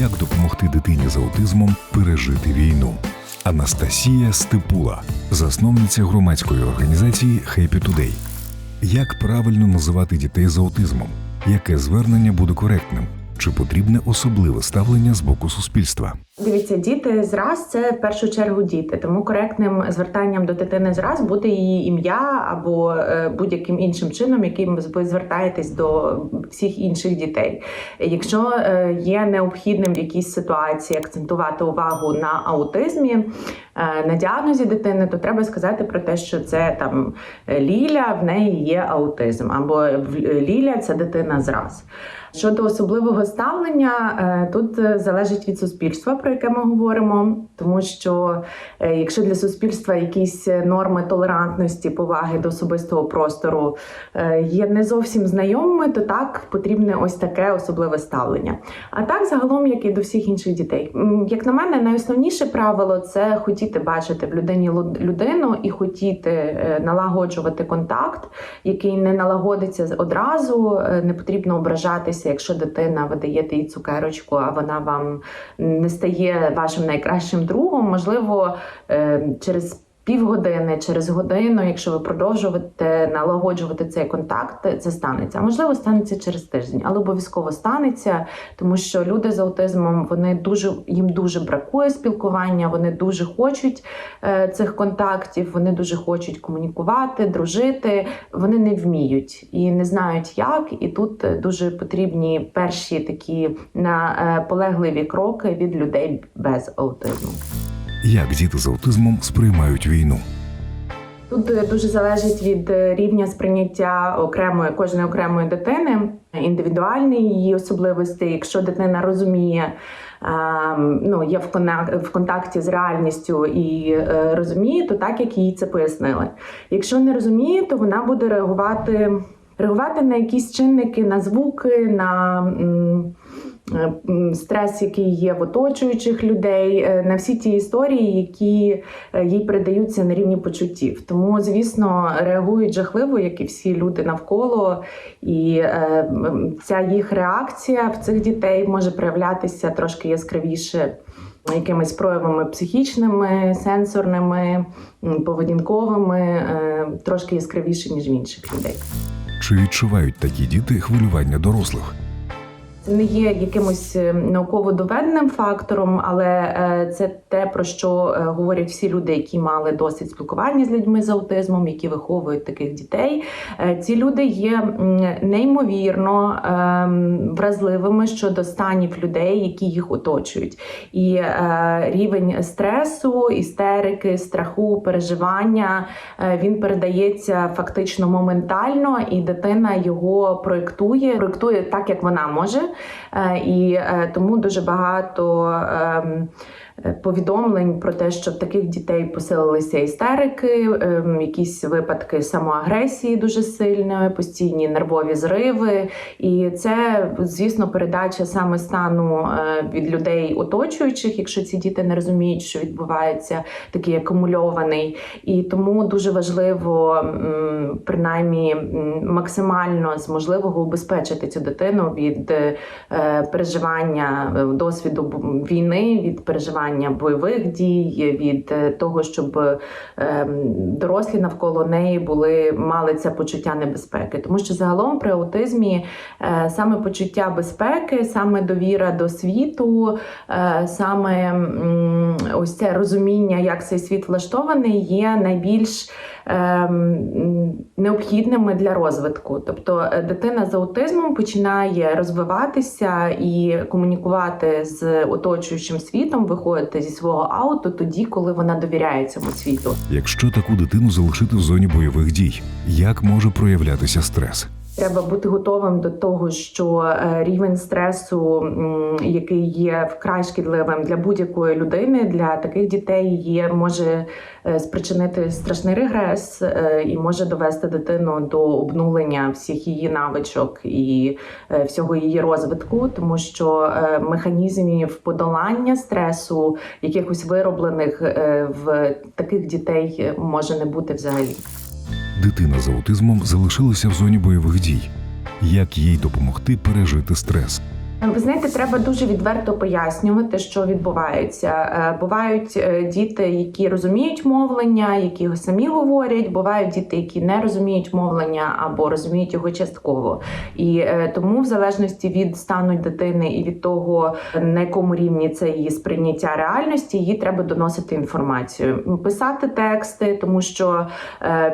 Як допомогти дитині з аутизмом пережити війну? Анастасія Степула, засновниця громадської організації Happy Today. Як правильно називати дітей з аутизмом? Яке звернення буде коректним? Чи потрібне особливе ставлення з боку суспільства? Дивіться, діти зраз це в першу чергу діти, тому коректним звертанням до дитини зраз буде її ім'я або е, будь-яким іншим чином, яким ви звертаєтесь до всіх інших дітей. Якщо е, є необхідним в якійсь ситуації акцентувати увагу на аутизмі, е, на діагнозі дитини, то треба сказати про те, що це там Ліля, в неї є аутизм, або Ліля це дитина зраз. Щодо особливого ставлення, тут залежить від суспільства, про яке ми говоримо, тому що е, якщо для суспільства якісь норми толерантності, поваги до особистого простору е, є не зовсім знайомими, то так потрібне ось таке особливе ставлення. А так, загалом, як і до всіх інших дітей. Як на мене, найосновніше правило це хотіти бачити в людині людину і хотіти е, налагоджувати контакт, який не налагодиться одразу. Е, Не потрібно ображатися, якщо дитина ви даєте їй цукерочку, а вона вам не стає вашим найкращим другом. Можливо, е, через півгодини, через годину, якщо ви продовжуєте налагоджувати цей контакт, це станеться. Можливо, станеться через тиждень, але обов'язково станеться, тому що люди з аутизмом вони дуже їм дуже бракує спілкування, вони дуже хочуть е, цих контактів, вони дуже хочуть комунікувати, дружити. Вони не вміють і не знають як. І тут е, дуже потрібні перші такі наполегливі кроки від людей без аутизму. Як діти з аутизмом сприймають війну? Тут е, дуже залежить від е, рівня сприйняття окремої кожної окремої дитини, індивідуальні її особливості. Якщо дитина розуміє, ем, ну є в контакті з реальністю і е, розуміє, то так як їй це пояснили. Якщо не розуміє, то вона буде реагувати, реагувати на якісь чинники, на звуки, на стрес, який є в оточуючих людей, е, на всі ті історії, які е, їй передаються на рівні почуттів. Тому, звісно, реагують жахливо, як і всі люди навколо, і е, ця їх реакція в цих дітей може проявлятися трошки яскравіше. Якимись проявами психічними, сенсорними, поведінковими, е, трошки яскравіше, ніж в інших людей. Чи відчувають такі діти хвилювання дорослих? Не є якимось е, науково доведеним фактором, але е, це те, про що е, говорять всі люди, які мали досвід спілкування з людьми з аутизмом, які виховують таких дітей. Ці люди є неймовірно ем, вразливими щодо станів людей, які їх оточують. І рівень стресу, істерики, страху, переживання він передається фактично моментально, і дитина його проєктує, проєктує так, як вона може. Е, І е, тому дуже багато. Е, Повідомлень про те, що в таких дітей посилилися істерики, ем, якісь випадки самоагресії дуже сильної, постійні нервові зриви. І це, звісно, передача саме стану е, від людей оточуючих, якщо ці діти не розуміють, що відбувається такий акумульований. І тому дуже важливо, принаймні, максимально з можливого убезпечити цю дитину від е, переживання досвіду війни, від переживання бойових дій, від е, того, щоб е, дорослі навколо неї були мали це почуття небезпеки. Тому що загалом при аутизмі е, саме почуття безпеки, саме довіра до світу, саме ось це розуміння, як цей світ влаштований, є найбільш необхідними для розвитку. Тобто е, дитина з аутизмом починає розвиватися і комунікувати з оточуючим світом, виходити зі свого ауту тоді, коли вона довіряє цьому світу. Якщо таку дитину залишити в зоні бойових дій, як може проявлятися стрес? Треба бути готовим до того, що е, рівень стресу, який є вкрай шкідливим для будь-якої людини, для таких дітей є може е, спричинити страшний регрес е, і може довести дитину до обнулення всіх її навичок і всього її розвитку, тому що механізмів подолання стресу, якихось вироблених в таких дітей може не бути взагалі. Дитина з аутизмом залишилася в зоні бойових дій. Як їй допомогти пережити стрес? Ви знаєте, треба дуже відверто пояснювати, що відбувається. Е, Бувають е, діти, які розуміють мовлення, які його самі говорять. Бувають діти, які не розуміють мовлення або розуміють його частково. І е, тому, в залежності від стану дитини і від того, на якому рівні це її сприйняття реальності, їй треба доносити інформацію, писати тексти, тому що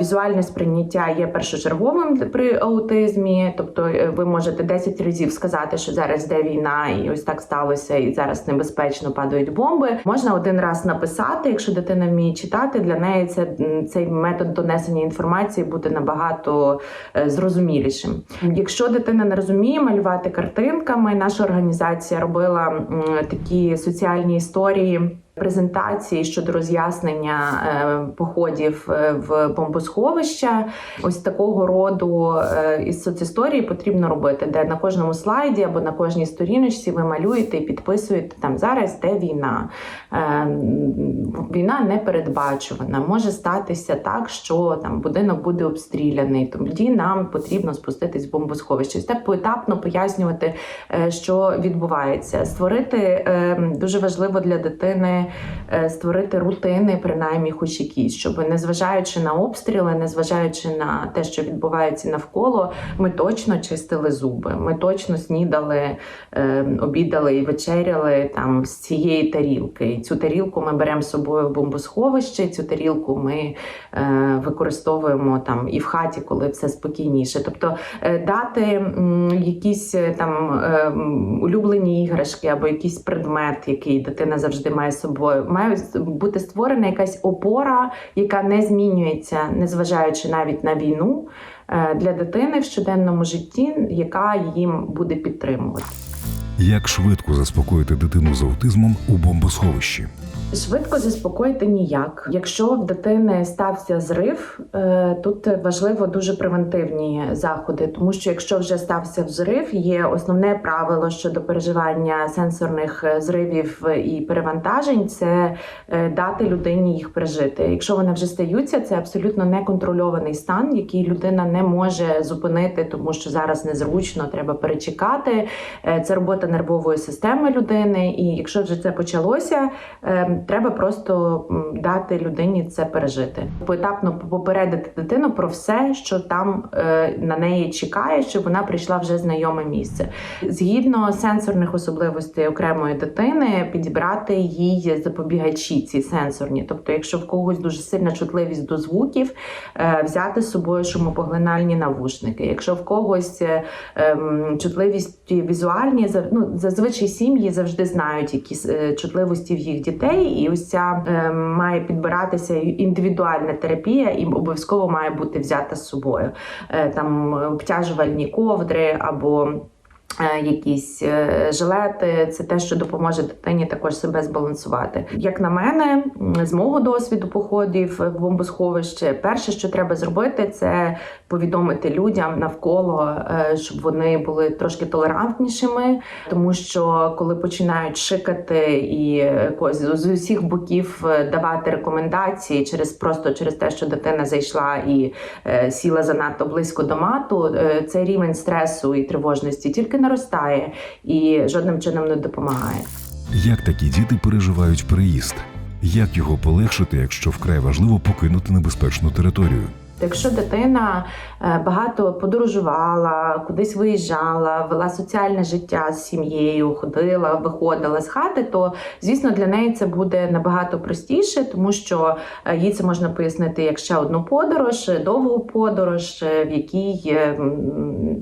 візуальне сприйняття є першочерговим при аутизмі. Тобто, ви можете 10 разів сказати, що зараз йде війна, і ось так сталося, і зараз небезпечно падають бомби. Можна один раз написати, якщо дитина вміє читати, для неї це цей метод донесення інформації буде набагато е, зрозумілішим. Якщо дитина не розуміє малювати картинками, наша організація робила такі соціальні історії. Презентації щодо роз'яснення е, походів е, в бомбосховища, ось такого роду е, із соцісторії потрібно робити, де на кожному слайді або на кожній сторіночці ви малюєте і підписуєте там зараз де війна. Війна не передбачувана. Може статися так, що там будинок буде обстріляний. Тоді нам потрібно спуститись в бомбосховище. Ось поетапно пояснювати, що відбувається. Створити дуже важливо для дитини створити рутини, принаймні хоч якісь, щоб незважаючи на обстріли, незважаючи на те, що відбувається навколо, ми точно чистили зуби. Ми точно снідали, е, обідали і вечеряли там з цієї тарілки. І цю тарілку ми беремо з собою в бомбосховище. Цю тарілку ми е, використовуємо там і в хаті, коли все спокійніше. Тобто е, дати якісь е, там е, улюблені іграшки або якийсь предмет, який дитина завжди має собою. Має бути створена якась опора, яка не змінюється, незважаючи навіть на війну е, для дитини в щоденному житті, яка їм буде підтримувати. Як швидко заспокоїти дитину з аутизмом у бомбосховищі? Швидко заспокоїти ніяк. Якщо в дитини стався зрив, е, тут важливо дуже превентивні заходи, тому що якщо вже стався взрив, є основне правило щодо переживання сенсорних е, зривів і перевантажень це е, дати людині їх пережити. Якщо вони вже стаються, це абсолютно неконтрольований стан, який людина не може зупинити, тому що зараз незручно, треба перечекати. Е, Це робота нервової системи людини, і якщо вже це почалося. Треба просто дати людині це пережити. Поетапно попередити дитину про все, що там е, на неї чекає, щоб вона прийшла вже знайоме місце. Згідно сенсорних особливостей окремої дитини, підібрати їй запобігачі ці сенсорні. Тобто, якщо в когось дуже сильна чутливість до звуків, е, взяти з собою шумопоглинальні навушники. Якщо в когось е, ем, чутливість візуальні, ну, зазвичай сім'ї завжди знають які е, чутливості в їх дітей, і ось ця е, має підбиратися індивідуальна терапія, і обов'язково має бути взята з собою. Е, Там обтяжувальні ковдри або. Е, Якісь е, жилети, це те, що допоможе дитині також себе збалансувати. Як на мене, з мого досвіду походів в бомбосховище, перше, що треба зробити, це повідомити людям навколо, е, щоб вони були трошки толерантнішими, тому що коли починають шикати і з усіх боків давати рекомендації через просто через те, що дитина зайшла і сіла занадто близько до мату, цей рівень стресу і тривожності тільки наростає і жодним чином не допомагає. Як такі діти переживають переїзд? Як його полегшити, якщо вкрай важливо покинути небезпечну територію? Якщо дитина е, багато подорожувала, кудись виїжджала, вела соціальне життя з сім'єю, ходила, виходила з хати, то звісно для неї це буде набагато простіше, тому що е, їй це можна пояснити як ще одну подорож, е, довгу подорож, в якій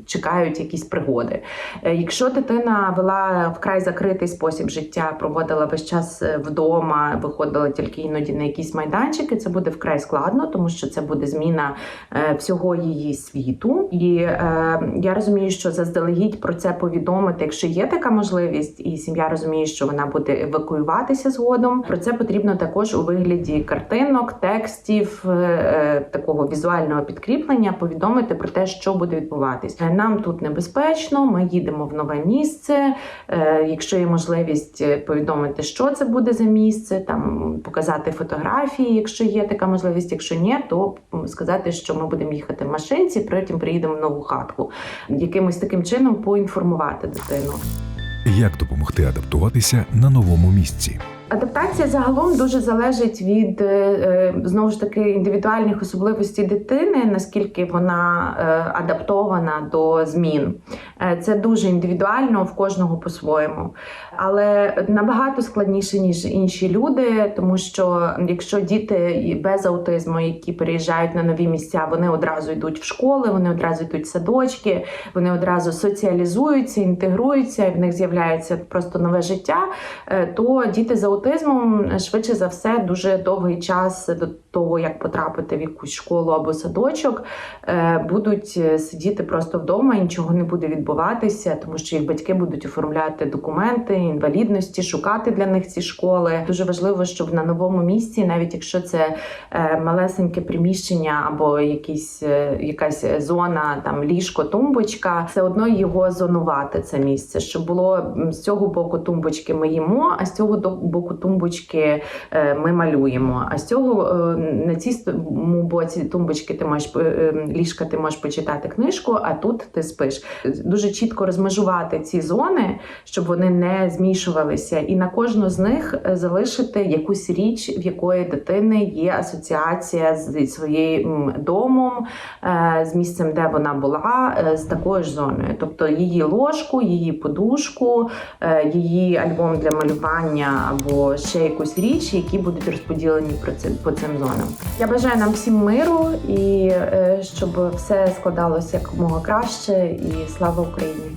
чекають якісь пригоди. Якщо дитина вела вкрай закритий спосіб життя, проводила весь час вдома, виходила тільки іноді на якісь майданчики, це буде вкрай складно, тому що це буде зміна е, всього її світу. І е, я розумію, що заздалегідь про це повідомити, якщо є така можливість, і сім'я розуміє, що вона буде евакуюватися згодом. Про це потрібно також у вигляді картинок, текстів, е, е, такого візуального підкріплення, повідомити про те, що буде відбуватись. Е, Нам тут небезпечно, ми їдемо в нове місце. Е, Якщо є можливість повідомити, що це буде за місце, там показати фотографії, якщо є така можливість. Якщо ні, то м, сказати, що ми будемо їхати в машинці, потім приїдемо в нову хатку. Якимось таким чином поінформувати дитину. Як допомогти адаптуватися на новому місці? Адаптація загалом дуже залежить від е, е, знову ж таки індивідуальних особливостей дитини, наскільки вона е, адаптована до змін. Це дуже індивідуально в кожного по-своєму, але набагато складніше ніж інші люди, тому що якщо діти без аутизму, які переїжджають на нові місця, вони одразу йдуть в школи, вони одразу йдуть в садочки, вони одразу соціалізуються, інтегруються, і в них з'являється просто нове життя. То діти з аутизмом швидше за все дуже довгий час того, як потрапити в якусь школу або садочок, е, будуть е, сидіти просто вдома, і нічого не буде відбуватися, тому що їх батьки будуть оформляти документи інвалідності, шукати для них ці школи. Дуже важливо, щоб на новому місці, навіть якщо це е, малесеньке приміщення або якісь, якась зона, там ліжко, тумбочка, все одно його зонувати це місце, щоб було з цього боку тумбочки ми їмо, а з цього боку тумбочки ми малюємо. А з цього на цій стому боці тумбочки ти по- е, ліжка, ти можеш почитати книжку, а тут ти спиш. Дуже чітко розмежувати ці зони, щоб вони не змішувалися, і на кожну з них е, залишити якусь річ, в якої дитини є асоціація зі своїм домом, е, з місцем, де вона була, з такою ж зоною. Тобто її ложку, її подушку, її альбом для малювання або ще якусь річ, які будуть розподілені по цим зонам. Я бажаю нам всім миру і е, щоб все складалося якомога краще. І слава Україні!